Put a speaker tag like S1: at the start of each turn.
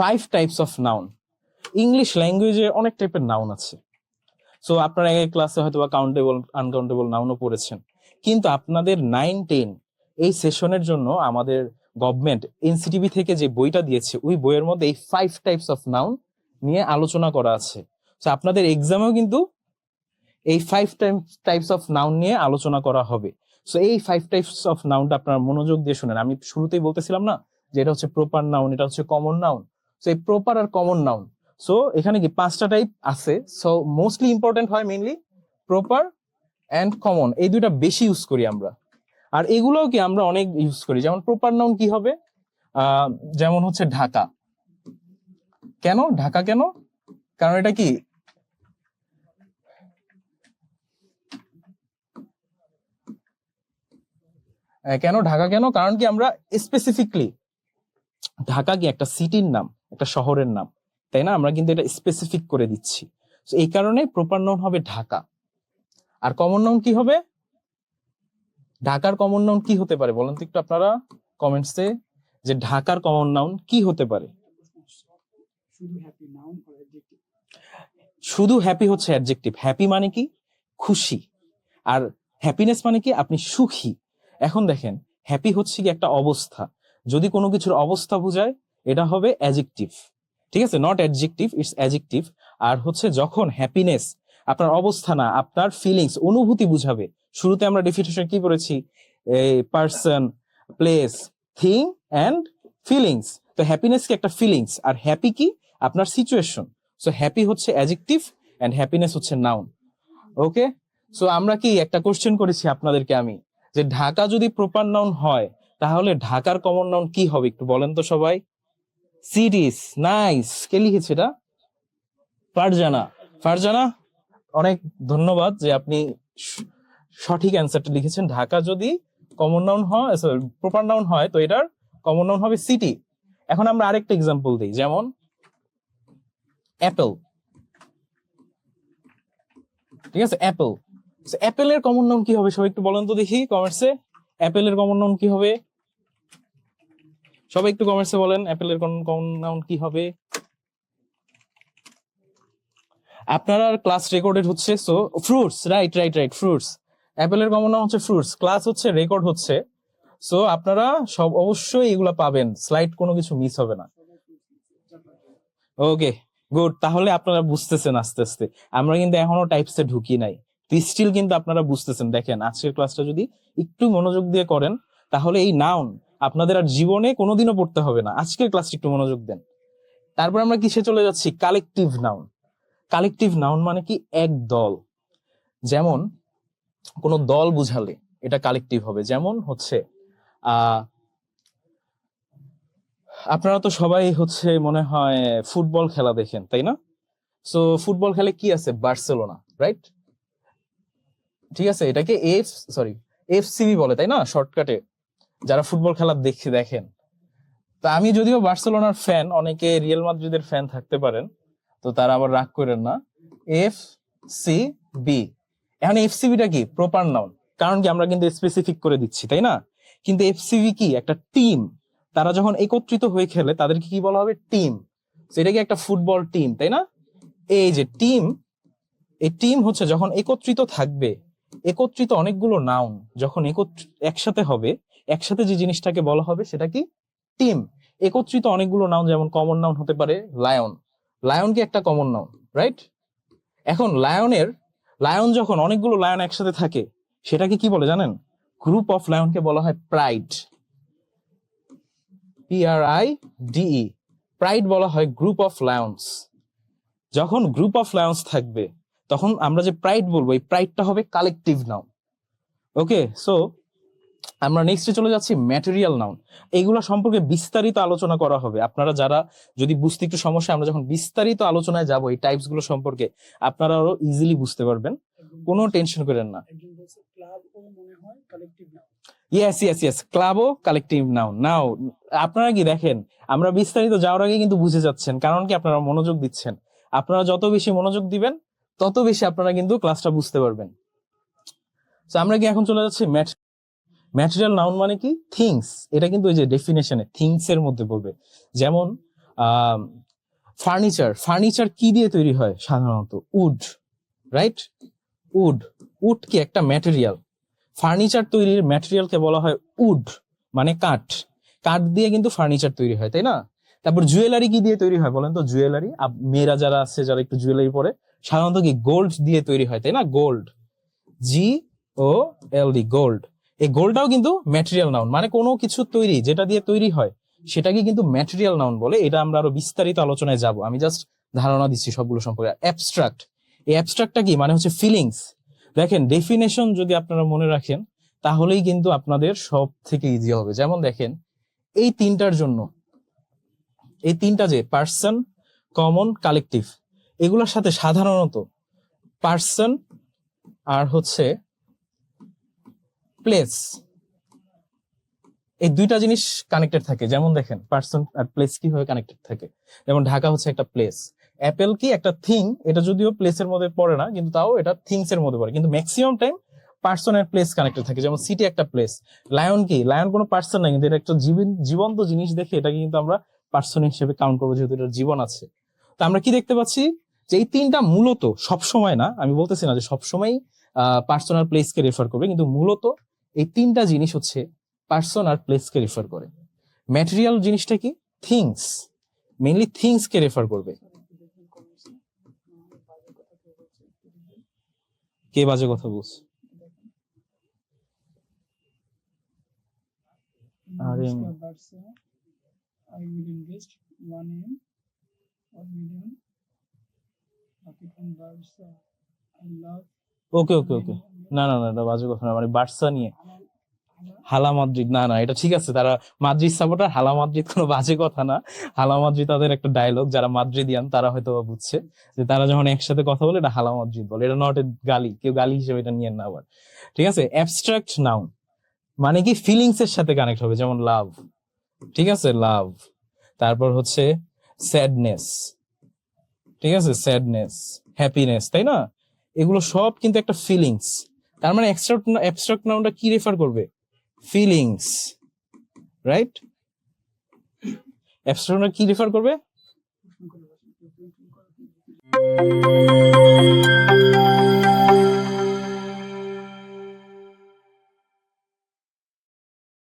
S1: Five types of noun English ল্যাঙ্গুয়েজে অনেক টাইপের নাউন আছে। সো আপনারা এক ক্লাসে হয়তো বা কাউন্টেবল আনকাউন্টেবল নাউনও পড়েছেন। কিন্তু আপনাদের নাইন টেন এই সেশনের জন্য আমাদের গভর্নমেন্ট এনসিটিভি থেকে যে বইটা দিয়েছে, ওই বইয়ের মধ্যে এই ফাইভ টাইপস অফ নাউন নিয়ে আলোচনা করা আছে। তো আপনাদের এক্সামেও কিন্তু এই ফাইভ টাইপস অফ নাউন নিয়ে আলোচনা করা হবে। সো এই ফাইভ টাইপস অফ নাউনটা আপনারা মনোযোগ দিয়ে শুনেন। আমি শুরুতেই বলতেছিলাম না যে এটা হচ্ছে প্রপার নাউন এটা হচ্ছে কমন নাউন সো এই প্রপার আর কমন নাউন সো এখানে কি পাঁচটা টাইপ আছে? সো মোস্টলি ইম্পর্টেন্ট হয় মেইনলি প্রপার অ্যান্ড কমন এই দুইটা বেশি ইউজ করি আমরা। আর এগুলোও কি আমরা অনেক ইউজ করি। যেমন প্রপার নাউন কি হবে? যেমন হচ্ছে ঢাকা। কেন? ঢাকা কেন? কারণ এটা কি? কেন? ঢাকা কেন? কারণ কি আমরা স্পেসিফিকলি ঢাকা কি একটা সিটির নাম? একটা শহরের নাম। তাই না? আমরা কিন্তু এটা স্পেসিফিক করে দিচ্ছি। So, এই কারণে প্রপার নাউন হবে ঢাকা। আর কমন নাউন কি হবে? ঢাকার কমন নাউন কি হতে পারে? বলেন তো একটু আপনারা কমেন্টসে যে ঢাকার কমন নাউন কি হতে পারে?
S2: শুধু হ্যাপি
S1: হচ্ছে অ্যাডজেক্টিভ হ্যাপি মানে কি? খুশি। আর হ্যাপিনেস মানে কি? আপনি সুখী। এখন দেখেন হ্যাপি হচ্ছে কি একটা অবস্থা। যদি কোনো কিছুর অবস্থা বোঝায় এটা হবে অ্যাজেক্টিভ ঠিক আছে? নট অ্যাডজেক্টিভ ইটস অ্যাজেক্টিভ আর হচ্ছে যখন হ্যাপিনেস আপনার অবস্থা না আপনার ফিলিংস অনুভূতি বুঝাবে, শুরুতে আমরা ডেফিনেশন কি করেছি person place thing and feelings তো হ্যাপিনেস কি? একটা ফিলিংস আর হ্যাপি কি? আপনার সিচুয়েশন সো হ্যাপি হচ্ছে অ্যাজেক্টিভ অ্যান্ড হ্যাপিনেস হচ্ছে নাউন ওকে সো আমরা কি একটা কোশ্চেন করেছি আপনাদেরকে আমি, যে ঢাকা যদি প্রপার নাউন হয়, তাহলে ঢাকার কমন নাউন কি হবে? একটু বলেন তো সবাই। Series, nice. কে লিখেছে এটা? ফারজানা। ফারজানা, অনেক ধন্যবাদ যে আপনি সঠিক অ্যান্সারটা লিখেছেন। ঢাকা যদি কমন নাউন হয় প্রপার নাউন হয়, তো এটার কমন নাউন হবে সিটি এখন আমরা আরেকটা এক্সাম্পল দিই, যেমন অ্যাপেল ঠিক আছে অ্যাপেল অ্যাপেলের কমন নাউন কি হবে? সবাই একটু বলেন তো দেখি কমেন্টসে অ্যাপেলের কমন নাউন কি হবে? সবাই একটু কমেন্টসে বলেন অ্যাপেলের কোন কোন নাউন কি হবে? আপনারা ক্লাস রেকর্ডেড হচ্ছে so fruits right right right fruits অ্যাপেলের কমন নাম হচ্ছে ফ্রুটস ক্লাস হচ্ছে রেকর্ড হচ্ছে। সো আপনারা সব অবশ্যই এগুলা পাবেন স্লাইড কোনো কিছু মিস হবে না। ওকে গুড তাহলে আপনারা বুঝতেছেন আস্তে আস্তে। আমরা কিন্তু এখনও টাইপসে ঢুকি নাই। স্টিল কিন্তু আপনারা বুঝতেছেন। দেখেন, আজকের ক্লাসটা যদি একটু মনোযোগ দিয়ে করেন, তাহলে এই নাউন আপনাদের আর জীবনে কোনোদিনও পড়তে হবে না। আজকের ক্লাসটি একটু মনোযোগ দেন। তারপর আমরা কিসে চলে যাচ্ছি? কালেকটিভ নাউন কালেকটিভ নাউন মানে কি? এক দল। যেমন, কোন দল বুঝালে এটা কালেকটিভ হবে। যেমন হচ্ছে আপনারা তো সবাই হচ্ছে মনে হয় ফুটবল খেলা দেখেন, তাই না? সো ফুটবল খেলে কি আছে? বার্সেলোনা রাইট ঠিক আছে? এটাকে এফ সরি এফসিবি বলে, তাই না? শর্টকাটে যারা ফুটবল খেলা দেখে দেখেন, তা আমি যদিও বার্সেলোনার ফ্যান অনেকে রিয়েল মাদ্রিদের ফ্যান থাকতে পারেন, তো তারা আবার রাগ করেন না। এফ সি বি এখন এফ এফসিবিটা কি? প্রপার নাউন কারণ কি? আমরা কিন্তু স্পেসিফিক করে দিচ্ছি, তাই না? কিন্তু এফসিবি কি? একটা টিম তারা যখন একত্রিত হয়ে খেলে, তাদেরকে কি বলা হবে? টিম সেটা কি একটা ফুটবল টিম তাই না? এই যে টিম এই টিম হচ্ছে যখন একত্রিত থাকবে, একত্রিত অনেকগুলো নাউন যখন একত্র, একসাথে হবে একসাথে যে জিনিসটাকে বলা হবে সেটা কি? টিম। একত্রিত অনেকগুলো নাউন যেমন কমন নাউন হতে পারে লায়ন লায়ন কি একটা কমন নাউন রাইট এখন লায়নের লায়ন যখন অনেকগুলো লায়ন একসাথে থাকে, সেটাকে কি বলে জানেন? গ্রুপ অফ লায়নকে বলা হয় pride P R I D E pride বলা হয় গ্রুপ অফ লায়ন্স যখন গ্রুপ অফ লায়ন্স থাকবে, তখন আমরা যে প্রাইড বলব, এই প্রাইডটা হবে কালেকটিভ নাউন ওকে সো আমরা নেক্সটে চলে যাচ্ছি ম্যাটেরিয়াল নাউন এইগুলা সম্পর্কে বিস্তারিত আলোচনা করা হবে। আপনারা যারা যদি বুঝতে একটু সমস্যা আমরা যখন বিস্তারিত আলোচনায় যাব এই টাইপসগুলো সম্পর্কে আপনারা আরও ইজিলি বুঝতে পারবেন। কোনো টেনশন করেন না। ইয়েস ইয়েস ইয়েস ক্লাবও কালেকটিভ নাউন নাও আপনারা কি দেখেন আমরা বিস্তারিত যাওয়ার আগে কিন্তু বুঝে যাচ্ছেন কারণ কি আপনারা মনোযোগ দিচ্ছেন। আপনারা যত বেশি মনোযোগ দিবেন তত বেশি আপনারা কিন্তু ক্লাসটা বুঝতে পারবেন। তো আমরা কি এখন চলে যাচ্ছি ম্যাটেরিয়াল নাউন মানে কি? থিংস এটা কিন্তু ওই যে ডেফিনেশনে থিংস এর মধ্যে পড়বে। যেমন ফার্নিচার ফার্নিচার কি দিয়ে তৈরি হয়? সাধারণত উড রাইট উড উড কি একটা ম্যাটেরিয়াল ফার্নিচার তৈরির ম্যাটেরিয়ালকে বলা হয় উড মানে কাঠ। কাঠ দিয়ে কিন্তু ফার্নিচার তৈরি হয়, তাই না? তারপর জুয়েলারি কি দিয়ে তৈরি হয় বলেন তো? জুয়েলারি মেয়েরা যারা আছে, যারা একটু জুয়েলারি পরে, সাধারণত কি গোল্ড দিয়ে তৈরি হয়, তাই না? Gold G O L D gold এই গোল্ডটাও কিন্তু ম্যাটেরিয়াল নাউন মানে কোনো কিছু তৈরি, যেটা দিয়ে তৈরি হয়, সেটাকে কিন্তু ম্যাটেরিয়াল নাউন বলে। এটা আমরা আরও বিস্তারিত আলোচনায় যাব। আমি জাস্ট ধারণা দিচ্ছি সবগুলো সম্পর্কে। অ্যাবস্ট্রাক্ট এই অ্যাবস্ট্রাক্টটা কি? মানে হচ্ছে ফিলিংস দেখেন ডেফিনেশন যদি আপনারা মনে রাখেন, তাহলেই কিন্তু আপনাদের সব থেকে ইজি হবে। যেমন দেখেন, এই তিনটার জন্য, এই তিনটা যে পার্সন কমন কালেকটিভ এগুলোর সাথে সাধারণত পার্সন আর হচ্ছে প্লেস এই দুইটা জিনিস কানেক্টেড থাকে। যেমন দেখেন পার্সন আর প্লেস কীভাবে কানেক্টেড থাকে? যেমন ঢাকা হচ্ছে একটা প্লেস অ্যাপেল কি একটা থিং এটা যদিও প্লেসের মধ্যে পড়ে না, কিন্তু তাও এটা থিংস এর মধ্যে পড়ে। কিন্তু ম্যাক্সিমাম টাইম পার্সন আর প্লেস কানেক্টেড থাকে। যেমন সিটি একটা প্লেস লায়ন কি? লায়ন কোনো পার্সন না কিন্তু এটা একটা জীবন, জীবন্ত জিনিস দেখে এটাকে কিন্তু আমরা পার্সন হিসেবে কাউন্ট করব, যেহেতু এটার জীবন আছে। তো আমরা কি দেখতে পাচ্ছি? যে এই তিনটা মূলত সব সময় না, আমি বলতেছি না যে সবসময় পার্সোনাল প্লেসকে রেফার করবে, কিন্তু মূলত এই তিনটা জিনিস হচ্ছে পার্সন আর প্লেসকে রেফার করে। ম্যাটেরিয়াল জিনিসটা কি? থিংস মেনলি থিংসকে রেফার করবে। কে বাজে কথা বলছে? আরে
S2: I will invest 1 M or বাকি কোন আই লাভ
S1: ওকে ওকে ওকে না না না, এটা বাজে কথা না মানে বার্সা নিয়ে। হালা মাদ্রিদ, না না, এটা ঠিক আছে, তারা মাদ্রিদ সাপোর্টার হালা মাদ্রিদ কোনো বাজে কথা না। হালা মাদ্রিদ তাদের একটা ডায়লগ যারা মাদ্রিদিয়ান, তারা হয়তো বুঝছে যে তারা যখন একসাথে কথা বলে, এটা হালা মাদ্রিদ বলে। এটা নট এ গালি, কেউ গালি হিসেবে এটা নিয়ে না আবার। ঠিক আছে অ্যাবস্ট্রাক্ট নাউন মানে কি ফিলিংস এর সাথে কানেক্ট হবে, যেমন লাভ ঠিক আছে লাভ তারপর হচ্ছে স্যাডনেস ঠিক আছে স্যাডনেস হ্যাপিনেস তাই না? এগুলো সব কিন্তু একটা ফিলিংস তার মানে অ্যাবস্ট্রাক্ট নাউনটা কি রেফার করবে? ফিলিংস রাইট অ্যাবস্ট্রাক্ট কি রেফার করবে?
S2: Thank you.